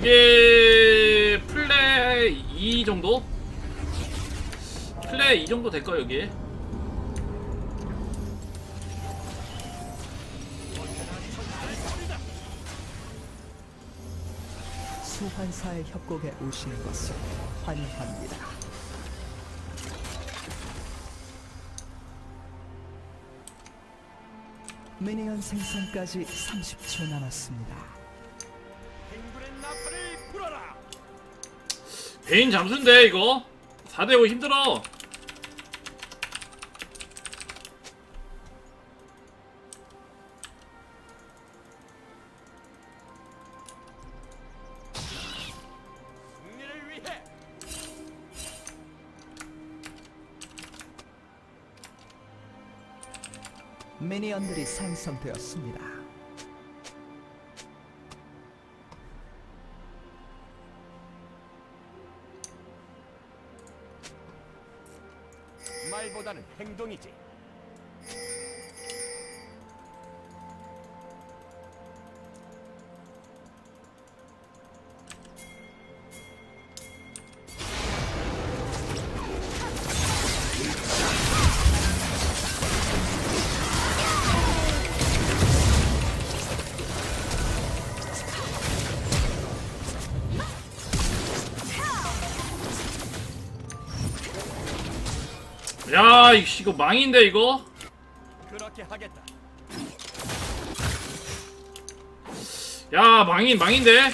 여기 플레이 2 정도? 플레이 2 정도 될까 여기? 소환사의 협곡에 오시는 것을 환영합니다. 미니언 생성까지 30초 남았습니다. 베인 잠수인데 이거? 4대5 힘들어. 미니언들이 생성되었습니다. 말보다는 행동이지. 야 이씨, 이거 망인데 이거? 그렇게 하겠다. 야 망인 망인데?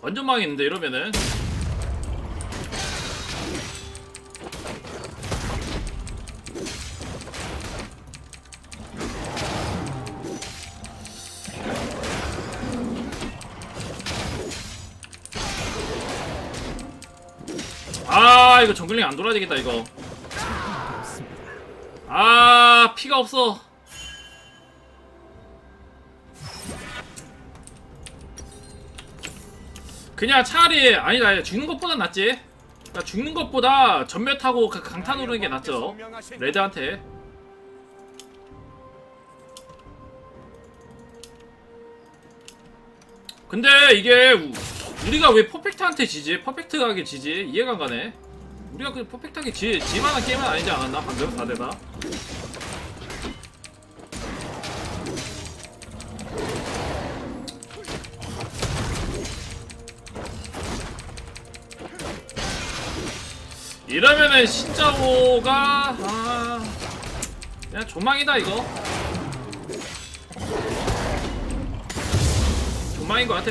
완전 망했는데 이러면은 아 이거 정글링 안 돌아야 되겠다 이거. 아 피가 없어 그냥 차라리 아니다 죽는 것보다 낫지 그러니까 죽는 것보다 전멸타고 그 강타 누르는 게 낫죠 레드한테 근데 이게 우- 우리가 왜 퍼펙트한테 지지? 퍼펙트하게 지지? 이해가 안 가네 우리가 그 퍼펙트하게 지, 지만한 게임은 아니지 않았나? 방금 4대다 이러면은 신짜오가 아 그냥 조망이다 이거. 조망인 것 같아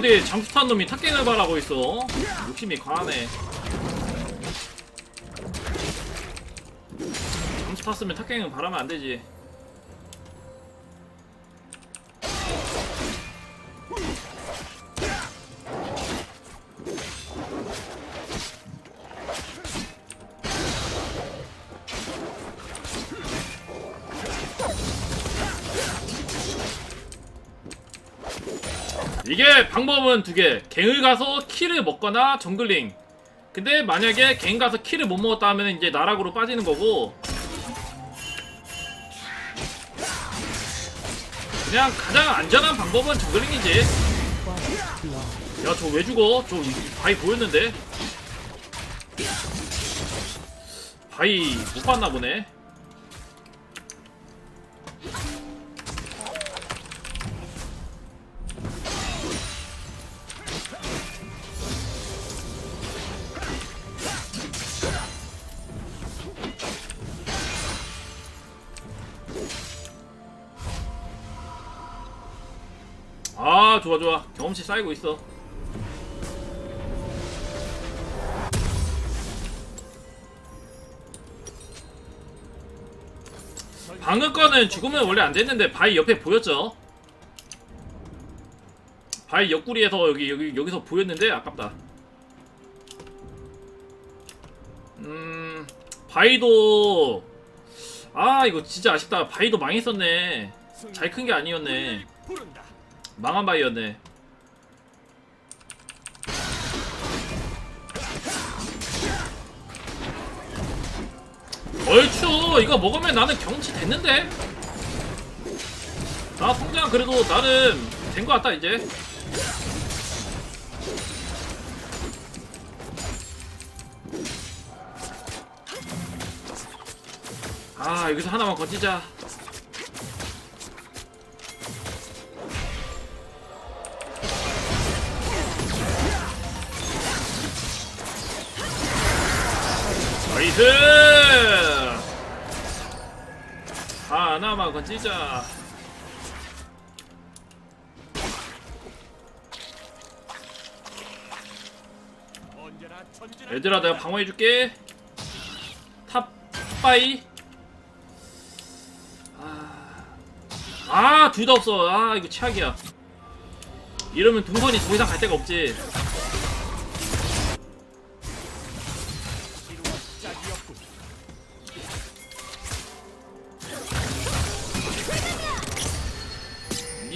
어디 잠수 탄 놈이 탑갱을 바라고 있어? 욕심이 과하네. 잠수 탔으면 탑갱을 바라면 안 되지 방법은 두 개. 갱을 가서 키를 먹거나 정글링. 근데 만약에 갱 가서 키를 못 먹었다 하면 이제 나락으로 빠지는 거고. 그냥 가장 안전한 방법은 정글링이지. 야, 저 왜 죽어? 저 바위 보였는데. 바위 못 봤나 보네. 좋아 좋아 경험치 쌓이고 있어 방금 거는 죽으면 원래 안 됐는데 바위 옆에 보였죠? 바위 옆구리에서 여기 여기 여기서 보였는데 아깝다. 음 바위도 아 이거 진짜 아쉽다. 바위도 망했었네. 잘 큰 게 아니었네. 망한 바위였네. 얼추 이거 먹으면 나는 경치 됐는데? 나 성장 그래도 나름 된것 같다 이제. 아 여기서 하나만 건지자 나이스 하나만 건지자. 얘들아 내가 방어해줄게. 탑바이. 아둘 다 없어. 아 이거 최악이야. 이러면 동선이 더 이상 갈 데가 없지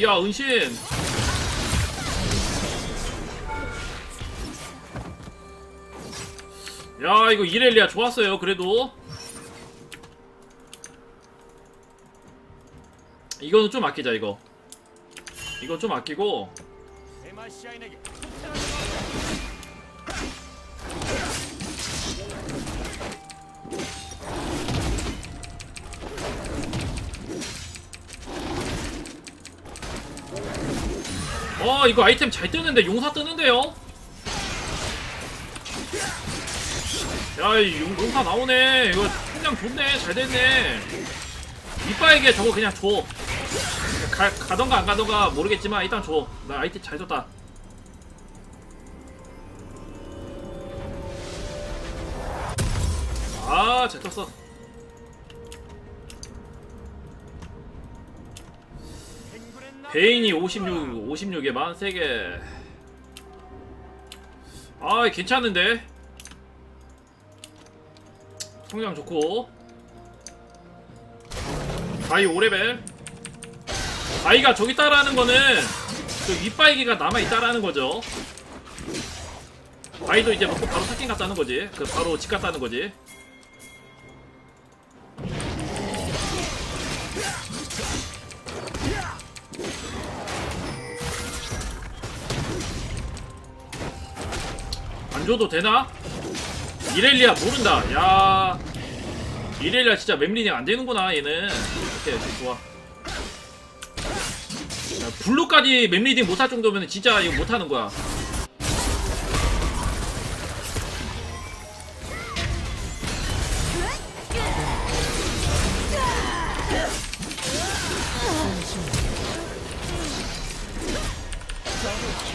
야 은신. 야 이거 이렐리아 좋았어요 그래도. 이거는 좀 아끼자 이거. 이건 좀 아끼고 어 이거 아이템 잘 뜨는데 용사 뜨는데요? 야이 용사 나오네. 이거 그냥 좋네. 잘 됐네. 이빠에게 저거 그냥 줘. 가, 가던가 안 가던가 모르겠지만 일단 줘나 아이템 잘 줬다. 아잘 떴어 베인이 56, 56에만 3개. 아, 괜찮은데? 성장 좋고. 바이 5레벨. 바이가 저기 따라하는 거는 그 윗바이기가 남아있다라는 거죠. 바이도 이제 먹고 바로 사킹 갔다는 거지. 그 바로 집 갔다는 거지. 안 줘도 되나? 이렐리아 모른다. 야, 이렐리아 진짜 맵리딩 안 되는구나 얘는. 이렇게 좋아. 야, 블루까지 맵리딩 못할 정도면 진짜 이거 못하는 거야.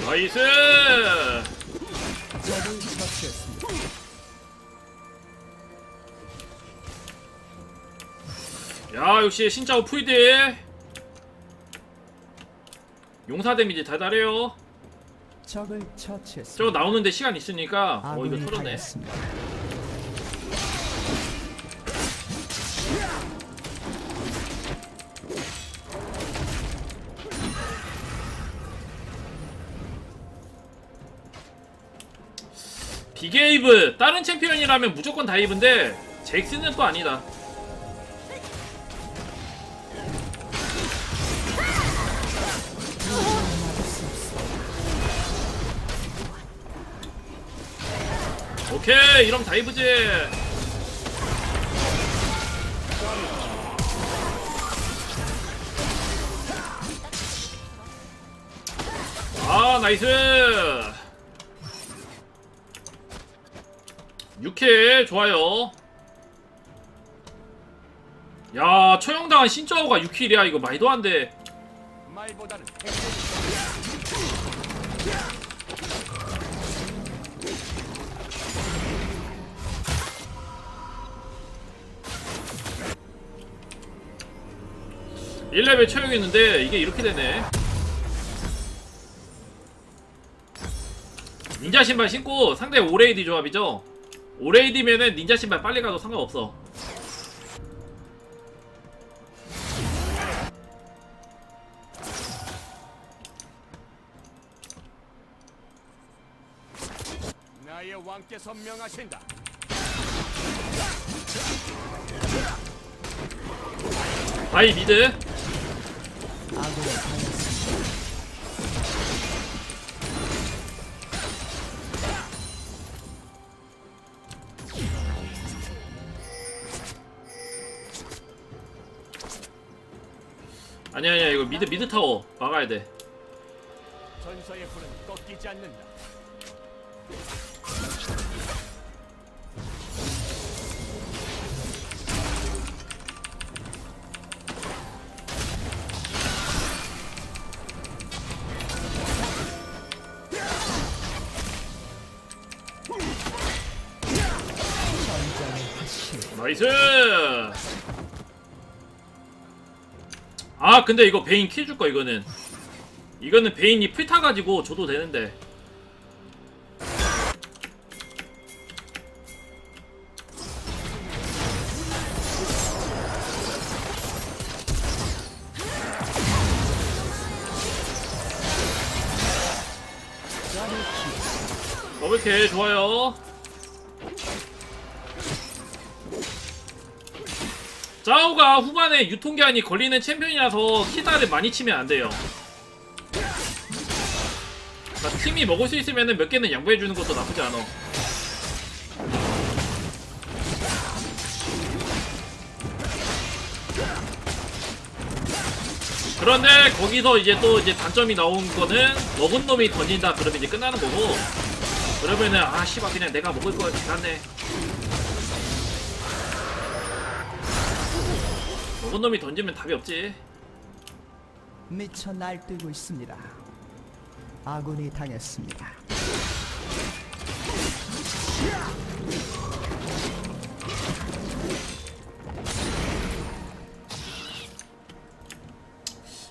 나이스! 야 역시 신짜오 풀드 용사 데미지 달달해요. 적을 처치했습니다. 저거 나오는데 시간 있으니까. 어 이거 아군이 털었네. 당했습니다. 비게이브 다른 챔피언이라면 무조건 다이브인데 잭스는 또 아니다 오케이 이러면 다이브지. 아 나이스. 6회 좋아요. 야 처형당한 신짜오가 6킬이야. 이거 말도 안돼 1레벨 처형했는데 이게 이렇게 되네. 닌자 신발 신고 상대 오레이디 조합이죠? 오레이디면은 닌자 신발 빨리 가도 상관없어. 나의 왕께서 명하신다. 바이 미드 아니야 아니야 이거 미드 미드 타워 막아야 돼 전서의 불은 꺾이지 않는다. 나이스 아 근데 이거 베인 킬 줄 거 이거는. 이거는 베인이 풀 타가지고 줘도 되는데. 더블킬 좋아요 짜오가 후반에 유통기한이 걸리는 챔피언이라서 키다를 많이 치면 안 돼요. 그러니까 팀이 먹을 수 있으면 몇 개는 양보해주는 것도 나쁘지 않아. 그런데 거기서 이제 또 이제 단점이 나온 거는 먹은 놈이 던진다 그러면 이제 끝나는 거고 그러면은 아 씨발 그냥 내가 먹을 거야 괜찮네 먹은 놈이 던지면 답이 없지. 미쳐 날뛰고 있습니다. 아군이 당했습니다.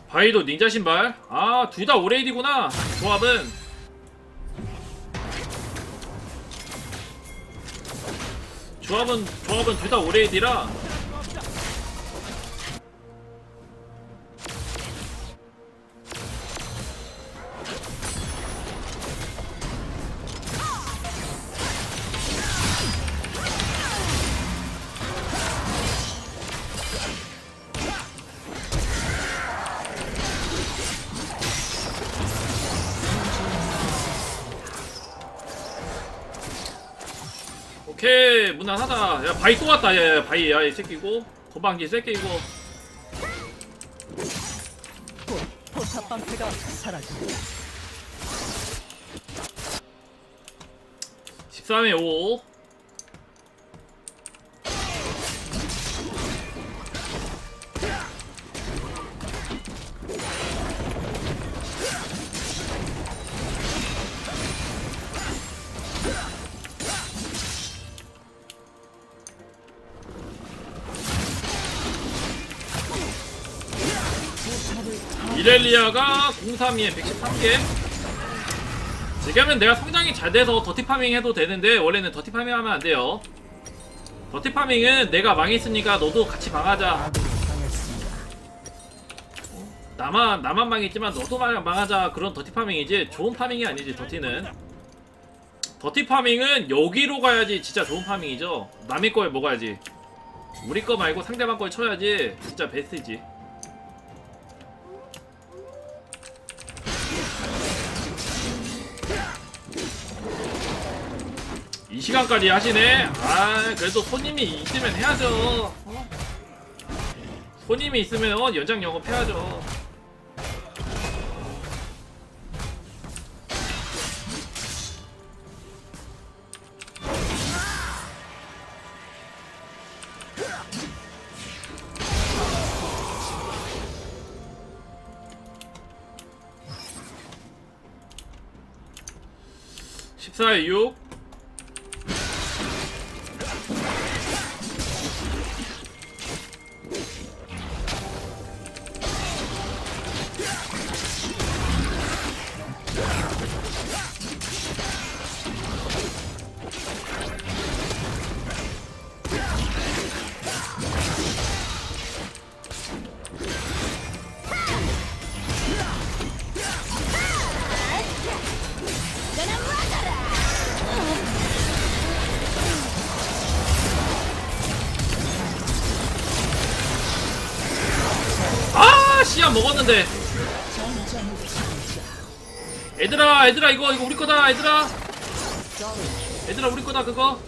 바이도 닌자 신발. 아 둘 다 오레이디구나. 조합은? 조합은 조합은 둘 다 오레이디라 하다. 야 바이 또 왔다. 야야 바이 야이 새끼고 건방지 새끼고 곧 포탑 방패가 사라집니다. 13에 5 이렐리아가 03에 113개. 지금은 내가 성장이 잘 돼서 더티 파밍 해도 되는데 원래는 더티 파밍 하면 안 돼요. 더티 파밍은 내가 망했으니까 너도 같이 망하자. 나만 나만 망했지만 너도 망, 망하자. 그런 더티 파밍이지. 좋은 파밍이 아니지 더티는. 더티 파밍은 여기로 가야지 진짜 좋은 파밍이죠. 남의 거에 먹어야지. 우리 거 말고 상대방 거에 쳐야지 진짜 베스트지 이 시간까지 하시네. 아 그래도 손님이 있으면 해야죠. 어? 손님이 있으면 어, 연장 영업해야죠. (14에 6) 씨앗 먹었는데. 얘들아 얘들아 이거 이거 우리 거다 얘들아 얘들아 우리 거다 그거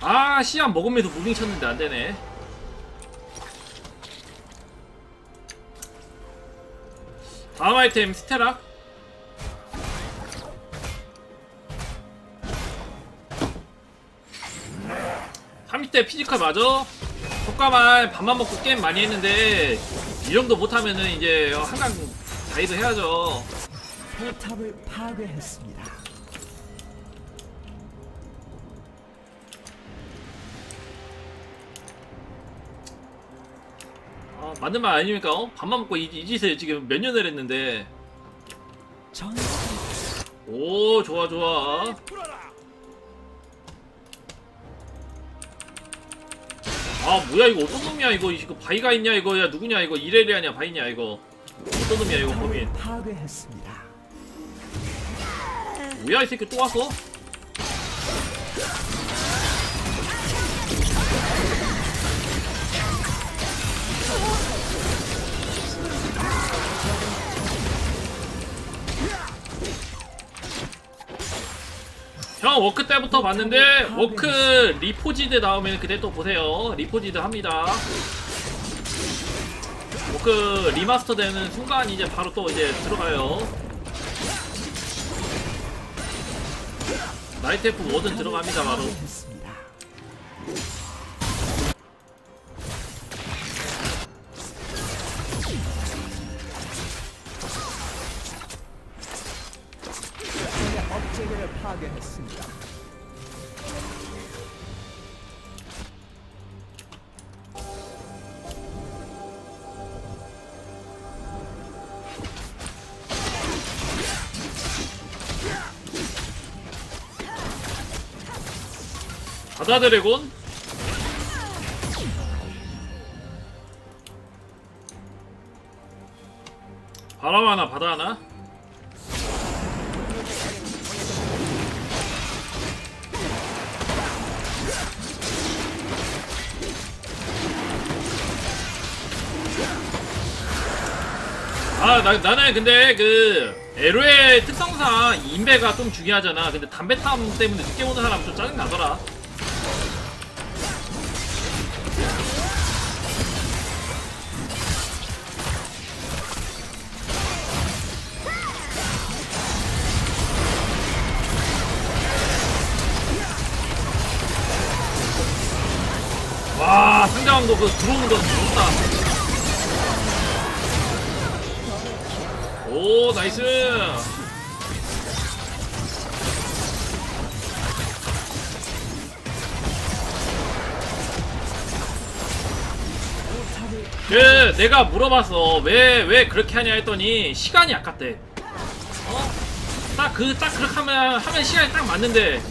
아 씨앗 먹으면서 무빙 쳤는데 안 되네 다음 아이템 스테라 30대 피지컬 맞아? 효과만 밥만 먹고 게임 많이 했는데 이 정도 못하면은 이제 한강 다이브 해야죠 포탑을 파괴했습니다. 아, 맞는 말 아닙니까? 어? 밥만 먹고 이, 이 짓을 지금 몇 년을 했는데 전장 오 좋아 좋아 아 뭐야 이거 어떤 놈이야 이거? 이거 바이가 있냐 이거? 야 누구냐 이거? 이레리아냐 바이냐 이거? 어떤 놈이야 이거 범인? 파괴했습니다. 뭐야 이 새끼 또 왔어? 형 워크 때부터 봤는데 워크 리포지드 나오면 그때 또 보세요. 리포지드 합니다. 워크 리마스터 되는 순간 이제 바로 또 이제 들어가요. 나이트 F 워든 들어갑니다 바로 파괴했습니다. 바다 드래곤 바람 하나 바다 하나 아 나, 나는 근데 그 LO의 특성상 인베가 좀 중요하잖아. 근데 담배탐 때문에 늦게 오는 사람 좀 짜증 나더라. 와 상대방도 그 들어오는 나이스. 그 내가 물어봤어. 왜 왜 그렇게 하냐 했더니 시간이 아깝대. 어딱 그딱 그렇게 하면 하면 시간이 딱 맞는데.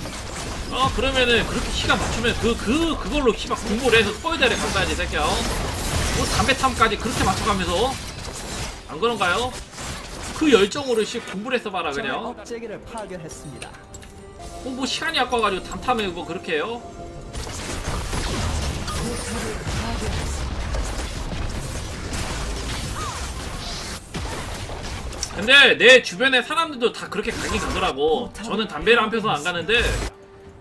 어 그러면은 그렇게 시간 맞추면 그 그 그, 걸로 시박 공부를 해서 스포이더를 이 새끼야. 어? 뭐 담배탐까지 그렇게 맞춰가면서? 안 그런가요? 그 열정으로 씨 공부를 했어 봐라 적의 그냥 업체계를 파괴했습니다. 어, 뭐 시간이 아까워가지고 담탐에 뭐 그렇게 해요? 근데 내 주변에 사람들도 다 그렇게 가긴 가더라고. 저는 담배를 안 펴서 안 가는데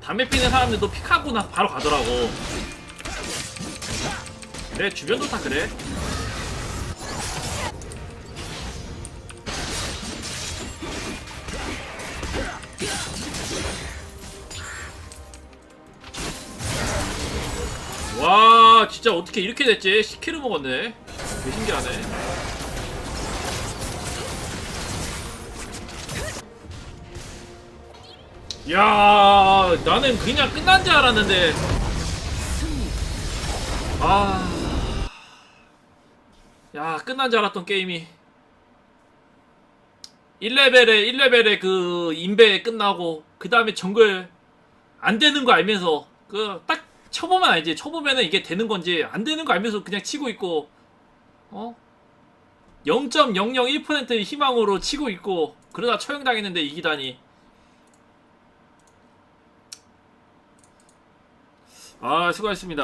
담배 피는 사람들도 픽하고 나서 바로 가더라고. 내 주변도 다 그래. 진짜 어떻게 이렇게 됐지? 10kg 먹었네. 되게 신기하네. 야 나는 그냥 끝난 줄 알았는데 아. 야 끝난 줄 알았던 게임이 1레벨에 1레벨에 그 인베 끝나고 그 다음에 정글 안 되는 거 알면서 그딱 쳐보면 알지. 쳐보면은 이게 되는 건지 안 되는 거 알면서 그냥 치고 있고 어? 0.001%의 희망으로 치고 있고 그러다 처형당했는데 이기다니. 아 수고하셨습니다